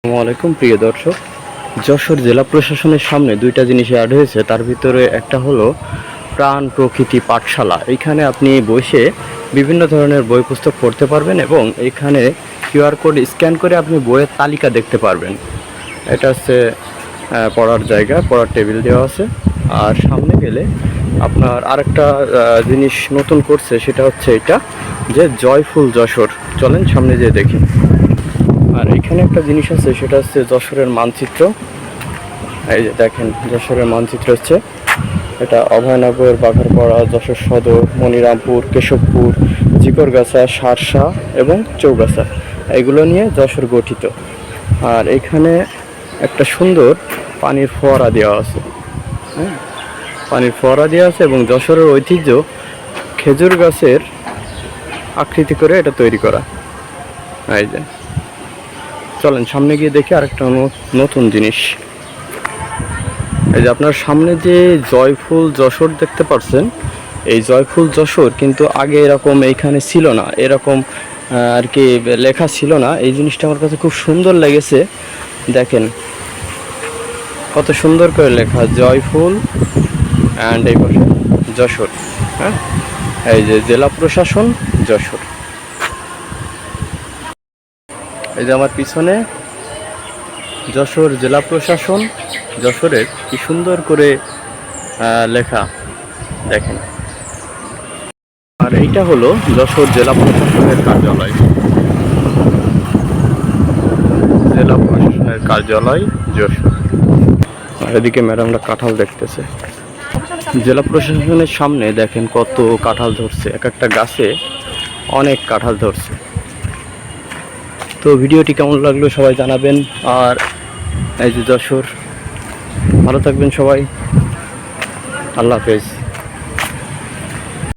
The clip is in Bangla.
আসসালামু আলাইকুম, প্রিয় দর্শক। যশোর জেলা প্রশাসনের সামনে দুইটা জিনিস অ্যাড হয়েছে। তার ভিতরে একটা হলো প্রাণ প্রকৃতি পাঠশালা। এইখানে আপনি বসে বিভিন্ন ধরনের বই পুস্তক পড়তে পারবেন এবং এখানে কিউআর কোড স্ক্যান করে আপনি বইয়ের তালিকা দেখতে পারবেন। এটা হচ্ছে পড়ার জায়গা, পড়ার টেবিল দেওয়া আছে। আর সামনে গেলে আপনার আরেকটা জিনিস নতুন করছে, সেটা হচ্ছে এটা যে জয়ফুল যশোর। চলেন সামনে যেয়ে দেখি। আর এখানে একটা জিনিস আছে, সেটা হচ্ছে যশোরের মানচিত্র। এই যে দেখেন, যশোরের মানচিত্র হচ্ছে। এটা অভয়নগর, বাঘারপাড়া, যশোর সদর, মনিরামপুর, কেশবপুর, জিকরগাছা, সারসা এবং চৌগাছা। এগুলো নিয়ে যশোর গঠিত। আর এখানে একটা সুন্দর পানির ফোয়ারা দেওয়া আছে। হ্যাঁ পানির ফোয়ারা দেওয়া আছে এবং যশোরের ঐতিহ্য খেজুর গাছের আকৃতি করে এটা তৈরি করা। এই যে চলেন, সামনে গিয়ে দেখি আরেকটা নতুন জিনিস। এই যে আপনার সামনে যে জয়ফুল যশোর দেখতে পাচ্ছেন এই জয়ফুল যশোর কিন্তু আগে এরকম এইখানে ছিল না, এরকম আর কি লেখা ছিল না। এই জিনিসটা আমার কাছে খুব সুন্দর লেগেছে। দেখেন, কত সুন্দর করে লেখা, জয়ফুল অ্যান্ড এই পাশে যশোর হ্যাঁ? এই যে জেলা প্রশাসন যশোর। এই যে আমার পিছনে যশোর জেলা প্রশাসন, যশোরের কি সুন্দর করে লেখা। দেখেন। আর এইটা হলো যশোর জেলা প্রশাসনের কার্যালয়। জেলা প্রশাসনের কার্যালয় যশোর। আর এদিকে ম্যাডামরা কাঁঠাল দেখতেছে। জেলা প্রশাসনের সামনে দেখেন কত কাঁঠাল ধরছে। এক একটা গাছে অনেক কাঁঠাল ধরছে। তো ভিডিওটি কেমন লাগল সবাই জানাবেন। আর এই যে যশোর, ভালো থাকবেন সবাই। আল্লাহ হাফেজ।